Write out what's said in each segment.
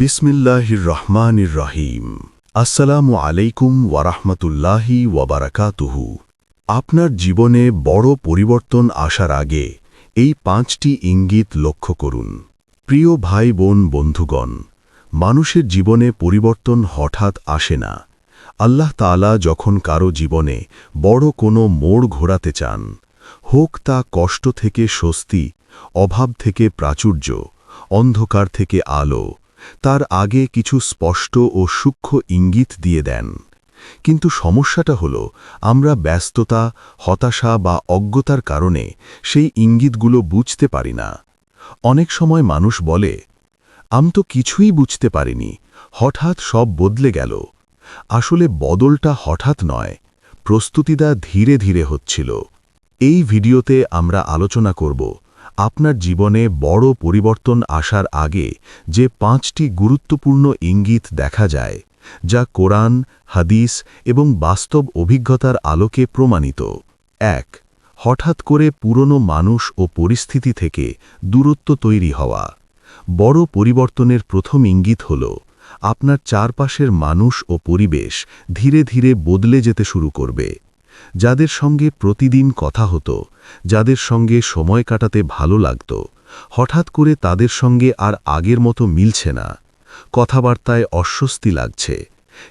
বিসমিল্লাহির রহমানির রহিম। আসসালামু আলাইকুম ওয়ারাহমতুল্লাহি ওয়াবারাকাতুহু আপনার জীবনে বড় পরিবর্তন আসার আগে এই পাঁচটি ইঙ্গিত লক্ষ্য করুন। প্রিয় ভাই, বোন, বন্ধুগণ, মানুষের জীবনে পরিবর্তন হঠাৎ আসে না। আল্লাহ তাআলা যখন কারও জীবনে বড় কোনো মোড় ঘোরাতে চান, হোক তা কষ্ট থেকে স্বস্তি, অভাব থেকে প্রাচুর্য, অন্ধকার থেকে আলো তার আগে কিছু স্পষ্ট ও সূক্ষ্ম ইঙ্গিত দিয়ে দেন। কিন্তু সমস্যাটা হল, আমরা ব্যস্ততা, হতাশা বা অজ্ঞতার কারণে সেই ইঙ্গিতগুলো বুঝতে পারি না। অনেক সময় মানুষ বলে, আম তো কিছুই বুঝতে পারিনি, হঠাৎ সব বদলে গেল। আসলে বদলটা হঠাৎ নয় প্রস্তুতিদা ধীরে ধীরে হচ্ছিল। এই ভিডিওতে আমরা আলোচনা করব আপনার জীবনে বড় পরিবর্তন আসার আগে যে পাঁচটি গুরুত্বপূর্ণ ইঙ্গিত দেখা যায়, যা কোরআন, হাদিস এবং বাস্তব অভিজ্ঞতার আলোকে প্রমাণিত। এক, হঠাৎ করে পুরনো মানুষ ও পরিস্থিতি থেকে দূরত্ব তৈরি হওয়া। বড় পরিবর্তনের প্রথম ইঙ্গিত হল, আপনার চারপাশের মানুষ ও পরিবেশ ধীরে ধীরে বদলে যেতে শুরু করবে। যাদের সঙ্গে প্রতিদিন কথা হতো, যাদের সঙ্গে সময় কাটাতে ভালো লাগত, হঠাৎ করে তাদের সঙ্গে আর আগের মতো মিলছে না, কথাবার্তায় অস্বস্তি লাগছে,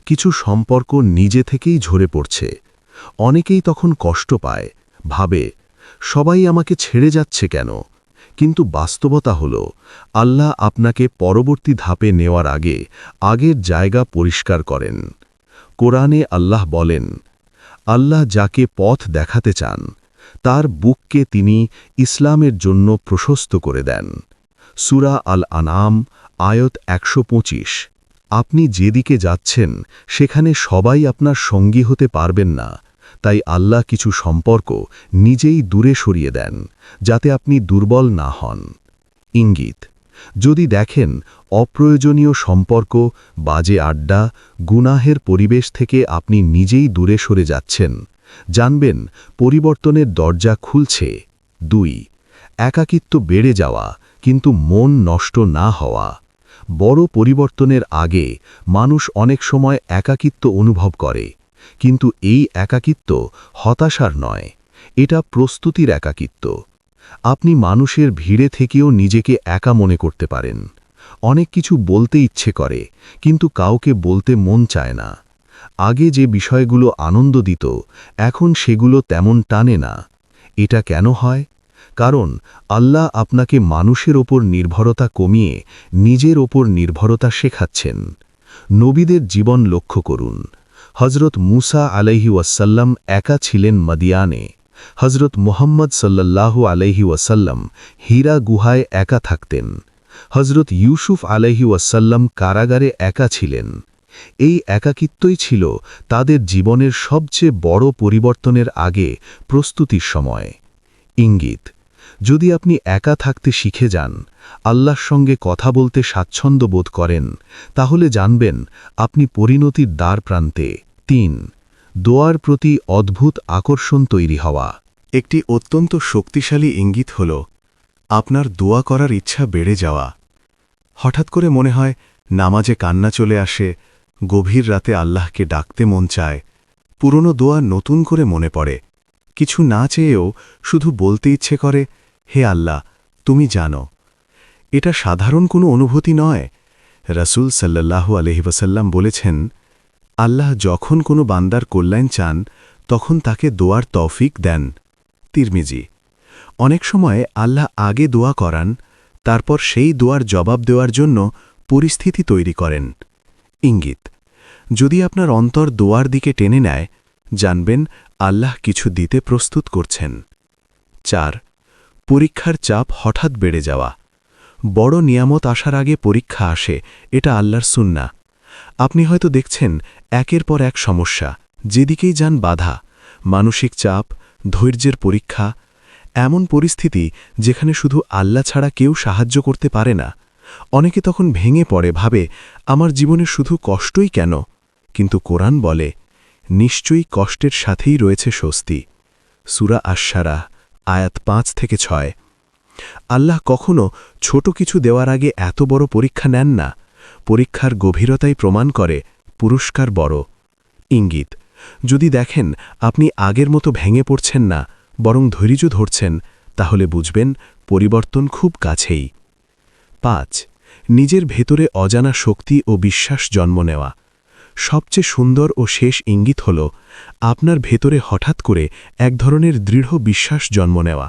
কিছু সম্পর্ক নিজে থেকেই ঝরে পড়ছে, অনেকেই তখন কষ্ট পায়, ভাবে, সবাই আমাকে ছেড়ে যাচ্ছে কেন? কিন্তু বাস্তবতা হল, আল্লাহ আপনাকে পরবর্তী ধাপে নেওয়ার আগে আগের জায়গা পরিষ্কার করেন। কোরআনে আল্লাহ বলেন আল্লাহ যাকে পথ দেখাতে চান, তার বুককে তিনি ইসলামের জন্য প্রশস্ত করে দেন। সুরা আল আনাম আয়ত একশো পঁচিশ। আপনি যেদিকে যাচ্ছেন, সেখানে সবাই আপনার সঙ্গী হতে পারবেন না। তাই আল্লাহ কিছু সম্পর্ক নিজেই দূরে সরিয়ে দেন, যাতে আপনি দুর্বল না হন। ইঙ্গিত যদি দেখেন অপ্রয়োজনীয় সম্পর্ক, বাজে আড্ডা, গুনাহের পরিবেশ থেকে আপনি নিজেই দূরে সরে যাচ্ছেন, জানবেন পরিবর্তনের দরজা খুলছে। দুই, একাকিত্ব বেড়ে যাওয়া, কিন্তু মন নষ্ট না হওয়া। বড় পরিবর্তনের আগে মানুষ অনেক সময় একাকিত্ব অনুভব করে, কিন্তু এই একাকিত্ব হতাশার নয়, এটা প্রস্তুতির একাকিত্ব। আপনি মানুষের ভিড়ে থেকেও নিজেকে একা মনে করতে পারেন। অনেক কিছু বলতে ইচ্ছে করে, কিন্তু কাউকে বলতে মন চায় না। আগে যে বিষয়গুলো আনন্দ দিত, এখন সেগুলো তেমন টানে না। এটা কেন হয়? কারণ আল্লাহ আপনাকে মানুষের ওপর নির্ভরতা কমিয়ে নিজের ওপর নির্ভরতা শেখাচ্ছেন। নবীদের জীবন লক্ষ্য করুন। হজরত মুসা আলাইহি ওয়াসাল্লাম একা ছিলেন মদিয়ানে। হজরত মোহাম্মদ সাল্লাল্লাহু আলাইহি ওয়াসাল্লাম হীরা গুহায় একা থাকতেন। হজরত ইউসুফ আলাইহি ওয়াসাল্লাম কারাগারে একা ছিলেন। এই একাকিত্বই ছিল তাদের জীবনের সবচেয়ে বড় পরিবর্তনের আগে প্রস্তুতির সময়। ইঙ্গিত, যদি আপনি একা থাকতে শিখে যান, আল্লাহর সঙ্গে কথা বলতে স্বাচ্ছন্দ্য বোধ করেন, তাহলে জানবেন আপনি পরিণতির দ্বার প্রান্তে তিন দোয়ার প্রতি অদ্ভুত আকর্ষণ তৈরি হওয়া। একটি অত্যন্ত শক্তিশালী ইঙ্গিত হল, আপনার দোয়া করার ইচ্ছা বেড়ে যাওয়া। হঠাৎ করে মনে হয়, নামাজে কান্না চলে আসে, গভীর রাতে আল্লাহকে ডাকতে মন চায়, পুরনো দোয়া নতুন করে মনে পড়ে। কিছু না চেয়েও শুধু বলতে ইচ্ছে করে, হে আল্লাহ, তুমি জানো, এটা সাধারণ কোনো অনুভূতি নয়। রসুল সাল্লাল্লাহু আলহিবাসাল্লাম বলেছেন আল্লাহ যখন কোনো বান্দার কল্যাণ চান, তখন তাকে দোয়ার তৌফিক দেন। তিরমিজি, অনেক সময় আল্লাহ আগে দোয়া করান, তারপর সেই দোয়ার জবাব দেওয়ার জন্য পরিস্থিতি তৈরি করেন। ইঙ্গিত, যদি আপনার অন্তর দোয়ার দিকে টেনে নেয়, জানবেন আল্লাহ কিছু দিতে প্রস্তুত করছেন। চার, পরীক্ষার চাপ হঠাৎ বেড়ে যাওয়া। বড় নিয়ামত আসার আগে পরীক্ষা আসে, এটা আল্লাহর সুন্না আপনি হয়তো দেখছেন একের পর এক সমস্যা, যেদিকেই যান বাধা, মানসিক চাপ, ধৈর্যের পরীক্ষা, এমন পরিস্থিতি যেখানে শুধু আল্লাহ ছাড়া কেউ সাহায্য করতে পারে না। অনেকে তখন ভেঙে পড়ে, ভাবে, আমার জীবনে শুধু কষ্টই কেন? কিন্তু কোরআন বলে, নিশ্চয়ই কষ্টের সাথেই রয়েছে স্বস্তি। সুরা আশারা আয়াত পাঁচ থেকে ছয়। আল্লাহ কখনো ছোট কিছু দেওয়ার আগে এত বড় পরীক্ষা নেন না। পরীক্ষার গভীরতাই প্রমাণ করে পুরস্কার বড়। ইঙ্গিত, যদি দেখেন আপনি আগের মতো ভেঙে পড়ছেন না, বরং ধৈর্য ধরছেন, তাহলে বুঝবেন পরিবর্তন খুব কাছেই। পাঁচ, নিজের ভেতরে অজানা শক্তি ও বিশ্বাস জন্ম নেওয়া। সবচেয়ে সুন্দর ও শেষ ইঙ্গিত হল আপনার ভেতরে হঠাৎ করে এক ধরনের দৃঢ় বিশ্বাস জন্ম নেওয়া।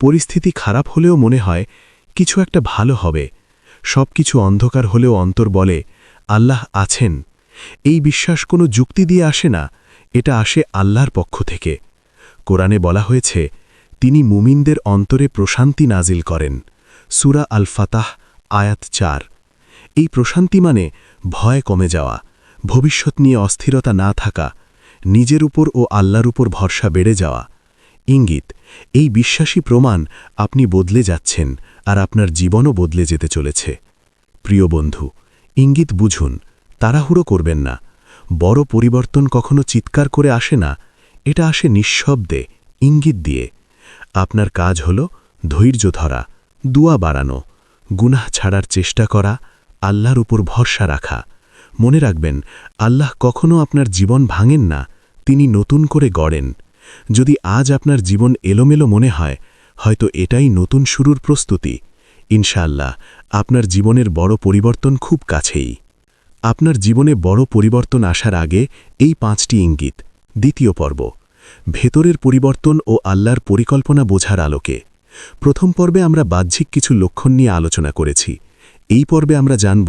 পরিস্থিতি খারাপ হলেও মনে হয় কিছু একটা ভালো হবে। সব কিছু অন্ধকার হলেও অন্তর বলে, আল্লাহ আছেন। এই বিশ্বাস কোনো যুক্তি দিয়ে আসে না, এটা আসে আল্লাহর পক্ষ থেকে। কোরআনে বলা হয়েছে, তিনি মুমিনদের অন্তরে প্রশান্তি নাজিল করেন। সুরা আল ফাতাহ আয়াত চার। এই প্রশান্তি মানে ভয় কমে যাওয়া, ভবিষ্যৎ নিয়ে অস্থিরতা না থাকা, নিজের উপর ও আল্লাহর উপর ভরসা বেড়ে যাওয়া। ইঙ্গিত, এই বিশ্বাসী প্রমাণ আপনি বদলে যাচ্ছেন আর আপনার জীবনও বদলে যেতে চলেছে। প্রিয় বন্ধু, ইঙ্গিত বুঝুন, তাড়াহুড়ো করবেন না। বড় পরিবর্তন কখনো চিৎকার করে আসে না, এটা আসে নিঃশব্দে, ইঙ্গিত দিয়ে। আপনার কাজ হল ধৈর্য ধরা, দুয়া বাড়ানো, গুনাহ ছাড়ার চেষ্টা করা, আল্লাহর উপর ভরসা রাখা। মনে রাখবেন, আল্লাহ কখনো আপনার জীবন ভাঙেন না, তিনি নতুন করে গড়েন। যদি আজ আপনার জীবন এলোমেলো মনে হয় হয়তো এটাই নতুন শুরুর প্রস্তুতি। ইনশাআল্লাহ, আপনার জীবনের বড় পরিবর্তন খুব কাছেই। আপনার জীবনে বড় পরিবর্তন আসার আগে এই পাঁচটি ইঙ্গিত। দ্বিতীয় পর্ব, ভেতরের পরিবর্তন ও আল্লাহর পরিকল্পনা বোঝার আলোকে। প্রথম পর্বে আমরা বাহ্যিক কিছু লক্ষণ নিয়ে আলোচনা করেছি। এই পর্বে আমরা জানব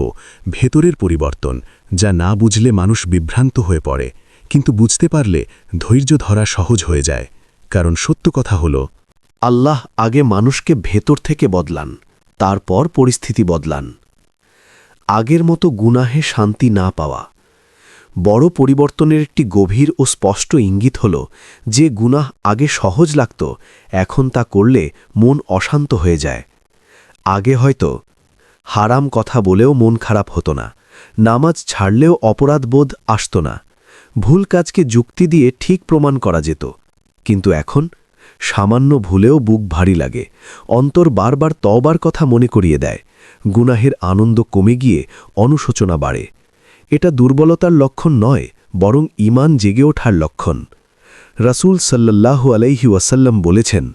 ভেতরের পরিবর্তন, যা না বুঝলে মানুষ বিভ্রান্ত হয়ে পড়ে, কিন্তু বুঝতে পারলে ধৈর্য ধরা সহজ হয়ে যায়। কারণ সত্য কথা হল আল্লাহ আগে মানুষকে ভেতর থেকে বদলান, তারপর পরিস্থিতি বদলান। আগের মতো গুনাহে শান্তি না পাওয়া। বড় পরিবর্তনের একটি গভীর ও স্পষ্ট ইঙ্গিত হল, যে গুনাহ আগে সহজ লাগত, এখন তা করলে মন অশান্ত হয়ে যায়। আগে হয়তো হারাম কথা বলেও মন খারাপ হতো না, নামাজ ছাড়লেও অপরাধবোধ আসত না, ভুল কাজকে যুক্তি দিয়ে ঠিক প্রমাণ করা যেত। কিন্তু এখন সামান্য ভুলেও বুক ভারী লাগে। অন্তর বারবার তবার কথা মনে করিয়ে দেয়। গুনাহের আনন্দ কমে গিয়ে অনুশোচনা বাড়ে। এটা দুর্বলতার লক্ষণ নয়, বরং ইমান জেগে ওঠার লক্ষণ। রাসূল সাল্লাল্লাহু আলাইহি ওয়াসাল্লাম বলেছেন,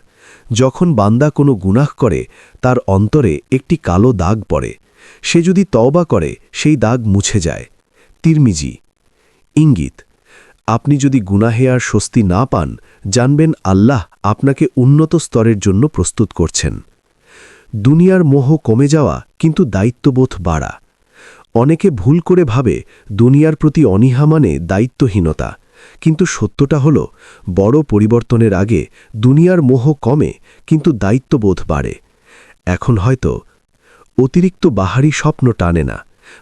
যখন বান্দা কোনো গুনাহ করে, তার অন্তরে একটি কালো দাগ পড়ে। সে যদি তওবা করে, সেই দাগ মুছে যায়। তিরমিজি, ইঙ্গিত আপনি যদি গুনাহে আর স্বস্তি না পান, জানবেন আল্লাহ আপনাকে উন্নত স্তরের জন্য প্রস্তুত করছেন। দুনিয়ার মোহ কমে যাওয়া কিন্তু দায়িত্ববোধ বাড়া। অনেকে ভুল করে ভাবে দুনিয়ার প্রতি অনীহা মানে দায়িত্বহীনতা, কিন্তু সত্যটা হল, বড় পরিবর্তনের আগে দুনিয়ার মোহ কমে কিন্তু দায়িত্ববোধ বাড়ে। এখন হয়তো অতিরিক্ত বাহারি স্বপ্ন টানে না।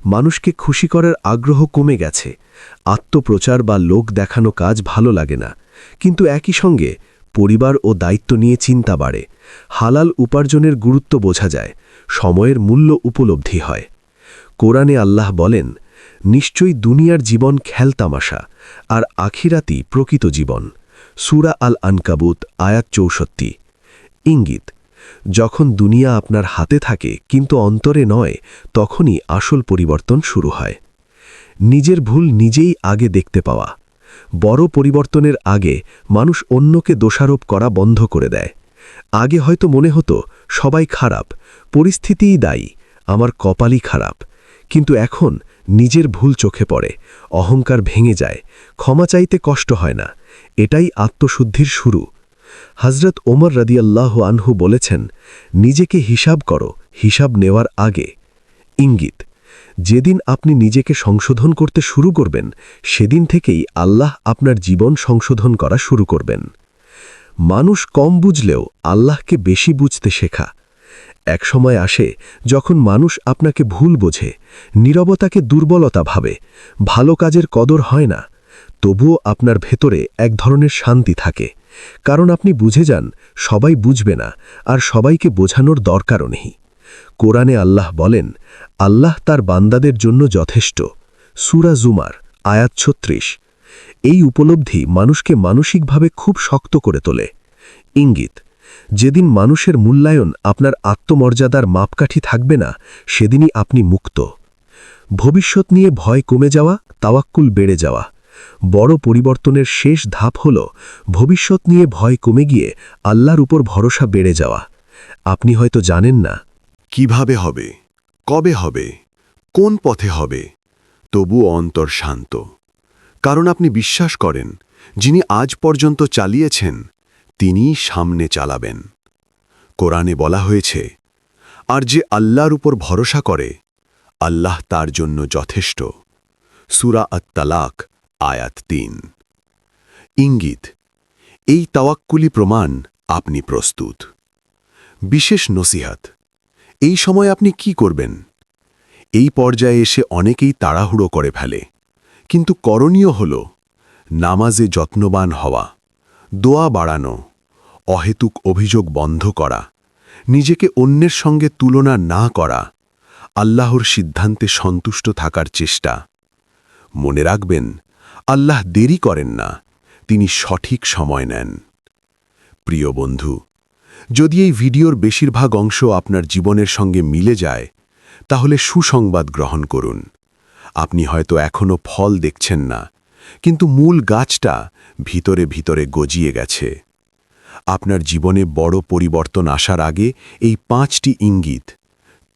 মানুষকে খুশি করার আগ্রহ কমে গেছে। আত্মপ্রচার বা লোক দেখানো কাজ ভালো লাগে না। কিন্তু একই সঙ্গে পরিবার ও দায়িত্ব নিয়ে চিন্তা বাড়ে। হালাল উপার্জনের গুরুত্ব বোঝা যায়। সময়ের মূল্য উপলব্ধি হয়। কোরআনে আল্লাহ বলেন, নিশ্চয়ই দুনিয়ার জীবন খেলতামাশা আর আখিরাতি প্রকৃত জীবন। সুরা আল আনকাবুত আয়াত চৌষট্টি। ইঙ্গিত যখন দুনিয়া আপনার হাতে থাকে কিন্তু অন্তরে নয়, তখনই আসল পরিবর্তন শুরু হয়। নিজের ভুল নিজেই আগে দেখতে পাওয়া। বড় পরিবর্তনের আগে মানুষ অন্যকে দোষারোপ করা বন্ধ করে দেয়। আগে হয়তো মনে হতো, সবাই খারাপ, পরিস্থিতিই দায়ী, আমার কপালই খারাপ। কিন্তু এখন নিজের ভুল চোখে পড়ে, অহংকার ভেঙে যায়, ক্ষমা চাইতে কষ্ট হয় না। এটাই আত্মশুদ্ধির শুরু। হজরত ওমর রদিয়াল্লাহ আনহু বলেছেন, নিজেকে হিসাব করো, হিসাব নেওয়ার আগে। ইঙ্গিত, যেদিন আপনি নিজেকে সংশোধন করতে শুরু করবেন, সেদিন থেকেই আল্লাহ আপনার জীবন সংশোধন করা শুরু করবেন। মানুষ কম বুঝলেও আল্লাহকে বেশি বুঝতে শেখা। এক সময় আসে, যখন মানুষ আপনাকে ভুল বোঝে, নীরবতাকে দুর্বলতা ভাবে, ভালো কাজের কদর হয় না, তবুও আপনার ভেতরে এক ধরনের শান্তি থাকে। কারণ আপনি বুঝে যান, সবাই বুঝবে না আর সবাইকে বোঝানোর দরকারও নেই। কোরআনে আল্লাহ বলেন, আল্লাহ তার বান্দাদের জন্য যথেষ্ট। সুরা জুমার, আয়াত ছত্রিশ। এই উপলব্ধি মানুষকে মানসিকভাবে খুব শক্ত করে তোলে। ইঙ্গিত, যেদিন মানুষের মূল্যায়ন আপনার আত্মমর্যাদার মাপকাঠি থাকবে না, সেদিনই আপনি মুক্ত। ভবিষ্যৎ নিয়ে ভয় কমে যাওয়া, তাওয়াক্কুল বেড়ে যাওয়া। বড় পরিবর্তনের শেষ ধাপ হল ভবিষ্যৎ নিয়ে ভয় কমে গিয়ে আল্লাহর উপর ভরসা বেড়ে যাওয়া। আপনি হয়তো জানেন না। কীভাবে হবে? কবে হবে? কোন পথে হবে? তবু অন্তর শান্ত। কারণ আপনি বিশ্বাস করেন, যিনি আজ পর্যন্ত চালিয়েছেন, তিনিই সামনে চালাবেন। কোরআনে বলা হয়েছে, আর যে আল্লাহর উপর ভরসা করে, আল্লাহ তার জন্য যথেষ্ট। সুরা আত্তালাক আয়াত তিন। ইঙ্গিত, এই তাওয়াক্কুলি প্রমাণ আপনি প্রস্তুত। বিশেষ নসিহাত, এই সময় আপনি কি করবেন? এই পর্যায়ে এসে অনেকেই তাড়াহুড়ো করে ফেলে, কিন্তু করণীয় হল নামাজে যত্নবান হওয়া, দোয়া বাড়ানো, অহেতুক অভিযোগ বন্ধ করা, নিজেকে অন্যের সঙ্গে তুলনা না করা, আল্লাহর সিদ্ধান্তে সন্তুষ্ট থাকার চেষ্টা। মনে রাখবেন আল্লাহ দেরি করেন না, তিনি সঠিক সময় নেন। প্রিয় বন্ধু, যদি এই ভিডিওর বেশিরভাগ অংশ আপনার জীবনের সঙ্গে মিলে যায়, তাহলে সুসংবাদ গ্রহণ করুন। আপনি হয়তো এখনও ফল দেখছেন না, কিন্তু মূল গাছটা ভিতরে ভিতরে গজিয়ে গেছে। আপনার জীবনে বড় পরিবর্তন আসার আগে এই পাঁচটি ইঙ্গিত,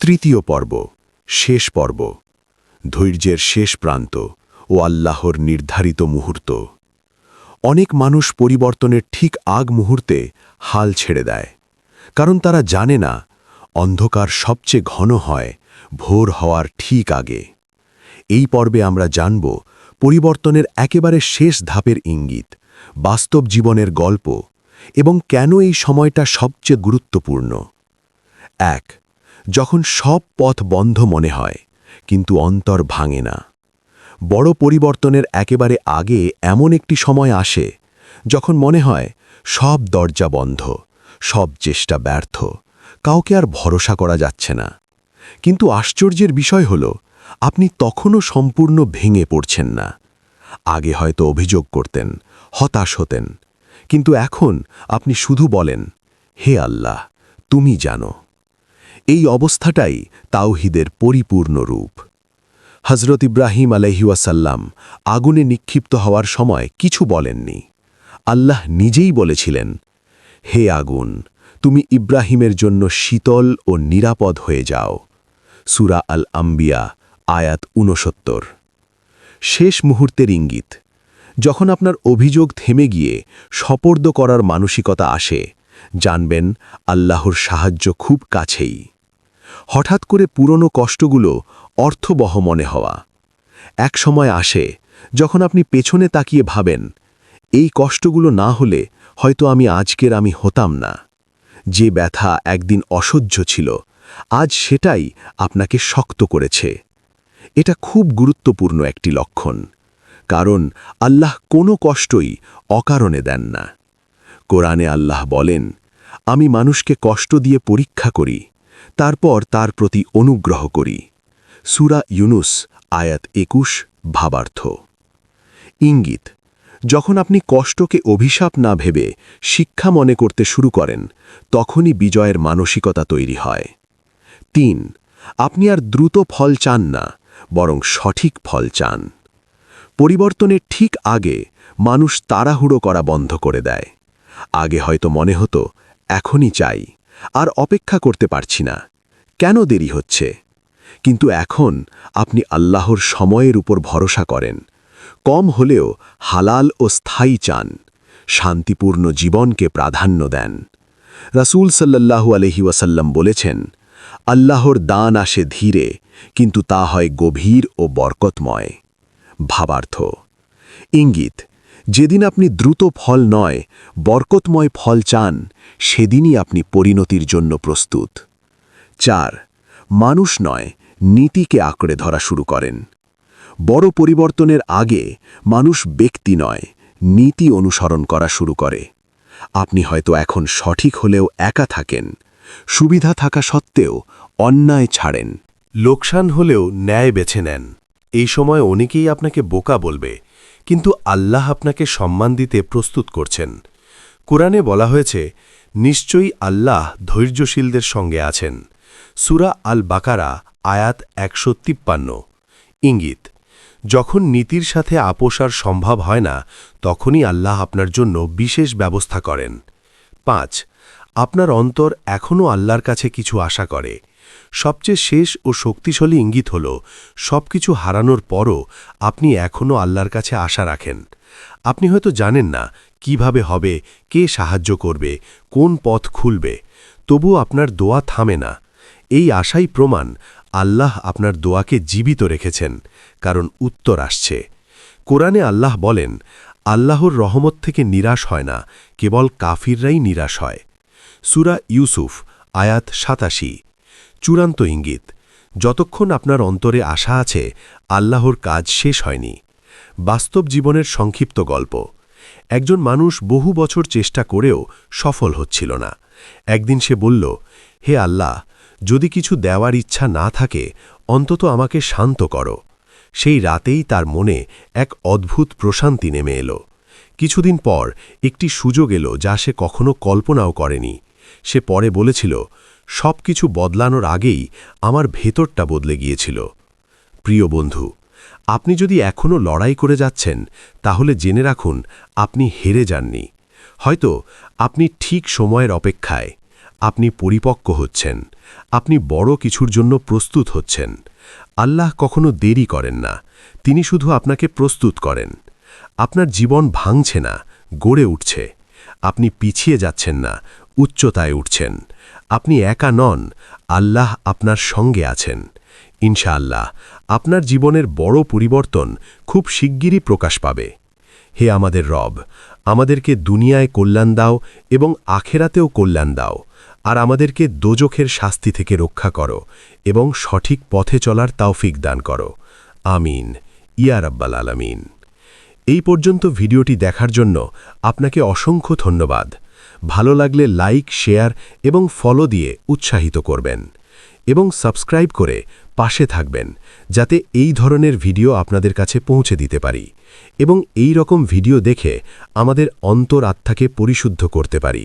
তৃতীয় পর্ব, শেষ পর্ব, ধৈর্যের শেষ প্রান্ত ও আল্লাহর নির্ধারিত মুহূর্ত। অনেক মানুষ পরিবর্তনের ঠিক আগ মুহূর্তে হাল ছেড়ে দেয়, কারণ তারা জানে না অন্ধকার সবচেয়ে ঘন হয় ভোর হওয়ার ঠিক আগে। এই পর্বে আমরা জানব পরিবর্তনের একেবারে শেষ ধাপের ইঙ্গিত, বাস্তব জীবনের গল্প এবং কেন এই সময়টা সবচেয়ে গুরুত্বপূর্ণ। এক, যখন সব পথ বন্ধ মনে হয়, কিন্তু অন্তর ভাঙে না। বড় পরিবর্তনের একেবারে আগে এমন একটি সময় আসে যখন মনে হয় সব দরজা বন্ধ, সব চেষ্টা ব্যর্থ, কাউকে আর ভরসা করা যাচ্ছে না। কিন্তু আশ্চর্যের বিষয় হল, আপনি তখনও সম্পূর্ণ ভেঙে পড়ছেন না। আগে হয়তো অভিযোগ করতেন, হতাশ হতেন, কিন্তু এখন আপনি শুধু বলেন, হে আল্লাহ, তুমি জানো। এই অবস্থাটাই তাওহিদের পরিপূর্ণ রূপ। হজরত ইব্রাহিম আলহিউসাল্লাম আগুনে নিক্ষিপ্ত হওয়ার সময় কিছু বলেননি। আল্লাহ নিজেই বলেছিলেন, হে আগুন, তুমি ইব্রাহিমের জন্য শীতল ও নিরাপদ হয়ে যাও। সুরা আল আম্বিয়া আয়াত ঊনসত্তর। শেষ মুহূর্তের ইঙ্গিত, যখন আপনার অভিযোগ থেমে গিয়ে সপর্দ করার মানসিকতা আসে, জানবেন আল্লাহর সাহায্য খুব কাছেই। হঠাৎ করে পুরনো কষ্টগুলো অর্থবহ মনে হওয়া। এক সময় আসে, যখন আপনি পেছনে তাকিয়ে ভাবেন, এই কষ্টগুলো না হলে হয়তো আমি আজকের আমি হতাম না। যে ব্যথা একদিন অসহ্য ছিল, আজ সেটাই আপনাকে শক্ত করেছে। এটা খুব গুরুত্বপূর্ণ একটি লক্ষণ, কারণ আল্লাহ কোনো কষ্টই অকারণে দেন না। কোরআনে আল্লাহ বলেন, আমি মানুষকে কষ্ট দিয়ে পরীক্ষা করি, তারপর তার প্রতি অনুগ্রহ করি। সুরা ইউনুস, আয়াত একুশ, ভাবার্থ। ইঙ্গিত, যখন আপনি কষ্টকে অভিশাপ না ভেবে শিক্ষা মনে করতে শুরু করেন, তখনই বিজয়ের মানসিকতা তৈরি হয়। তিন, আপনি আর দ্রুত ফল চান না, বরং সঠিক ফল চান। পরিবর্তনের ঠিক আগে মানুষ তাড়াহুড়ো করা বন্ধ করে দেয়। আগে হয়তো মনে হতো, এখনই চাই, আর অপেক্ষা করতে পারছি না। কেন দেরি হচ্ছে? কিন্তু এখন আপনি আল্লাহর সময়ের উপর ভরসা করেন। কম হলেও হালাল ও স্থায়ী চান। শান্তিপূর্ণ জীবনকে প্রাধান্য দেন। রাসূল সাল্লাল্লাহু আলহি ওয়াসাল্লাম বলেছেন, আল্লাহর দান আসে ধীরে, কিন্তু তা হয় গভীর ও বরকতময়। ভাবার্থ, ইঙ্গিত, যেদিন আপনি দ্রুত ফল নয়, বরকতময় ফল চান, সেদিনই আপনি পরিণতির জন্য প্রস্তুত। চার, মানুষ নয় নীতিকে আঁকড়ে ধরা শুরু করেন। বড় পরিবর্তনের আগে মানুষ ব্যক্তি নয়, নীতি অনুসরণ করা শুরু করে। আপনি হয়তো এখন সঠিক হলেও একা থাকেন, সুবিধা থাকা সত্ত্বেও অন্যায় ছাড়েন। লোকসান হলেও ন্যায় বেছে নেন। এই সময় অনেকেই আপনাকে বোকা বলবে, কিন্তু আল্লাহ আপনাকে সম্মান দিতে প্রস্তুত করছেন। কোরআনে বলা হয়েছে, নিশ্চয়ই আল্লাহ ধৈর্যশীলদের সঙ্গে আছেন। সুরা আল বাকারা আয়াত একশো তিপ্পান্ন। ইঙ্গিত, যখন নীতির সাথে আপোষার সম্ভব হয় না, তখনই আল্লাহ আপনার জন্য বিশেষ ব্যবস্থা করেন। পাঁচ, আপনার অন্তর এখনও আল্লাহর কাছে কিছু আশা করে। সবচেয়ে শেষ ও শক্তিশালী ইঙ্গিত হল সব কিছু হারানোর পরও আপনি এখনও আল্লাহর কাছে আশা রাখেন। আপনি হয়তো জানেন না কীভাবে হবে, কে সাহায্য করবে, কোন পথ খুলবে তবু আপনার দোয়া থামে না। এই আশাই প্রমাণ আল্লাহ আপনার দোয়াকে জীবিত রেখেছেন, কারণ উত্তর আসছে। কোরআনে আল্লাহ বলেন, আল্লাহর রহমত থেকে নিরাশ হয় না, কেবল কাফিররাই নিরাশ হয়। সুরা ইউসুফ, আয়াত সাতাশি। চূড়ান্ত ইঙ্গিত, যতক্ষণ আপনার অন্তরে আশা আছে, আল্লাহর কাজ শেষ হয়নি। বাস্তব জীবনের সংক্ষিপ্ত গল্প, একজন মানুষ বহু বছর চেষ্টা করেও সফল হচ্ছিল না। একদিন সে বলল, হে আল্লাহ যদি কিছু দেওয়ার ইচ্ছা না থাকে, অন্তত আমাকে শান্ত করো। সেই রাতেই তার মনে এক অদ্ভুত প্রশান্তি নেমে এলো। কিছুদিন পর একটি সুযোগ এলো যা সে কখনো কল্পনাও করেনি। সে পরে বলেছিল সব কিছু বদলানোর আগেই আমার ভেতরটা বদলে গিয়েছিল। প্রিয় বন্ধু, আপনি যদি এখনও লড়াই করে যাচ্ছেন, তাহলে জেনে রাখুন, আপনি হেরে যাননি। হয়তো আপনি ঠিক সময়ের অপেক্ষায়। আপনি পরিপক্ক হচ্ছেন। আপনি বড় কিছুর জন্য প্রস্তুত হচ্ছেন। আল্লাহ কখনো দেরি করেন না। তিনি শুধু আপনাকে প্রস্তুত করেন। আপনার জীবন ভাঙছে না, গড়ে উঠছে। আপনি পিছিয়ে যাচ্ছেন না, উচ্চতায় উঠছেন। আপনি একা নন, আল্লাহ আপনার সঙ্গে আছেন। ইনশাআল্লাহ, আপনার জীবনের বড় পরিবর্তন খুব শিগগিরই প্রকাশ পাবে। হে আমাদের রব, আমাদেরকে দুনিয়ায় কল্যাণ দাও এবং আখেরাতেও কল্যাণ দাও। আর আমাদেরকে দোজখের শাস্তি থেকে রক্ষা করো এবং সঠিক পথে চলার তাওফিক দান করো। আমিন। ইয়া রাব্বাল আলামিন। এই পর্যন্ত ভিডিওটি দেখার জন্য আপনাকে অসংখ্য ধন্যবাদ। ভালো লাগলে লাইক, শেয়ার এবং ফলো দিয়ে উৎসাহিত করবেন এবং সাবস্ক্রাইব করে পাশে থাকবেন যাতে এই ধরনের ভিডিও আপনাদের কাছে পৌঁছে দিতে পারি এবং এই রকম ভিডিও দেখে আমাদের অন্তর আত্মাকে পরিশুদ্ধ করতে পারি।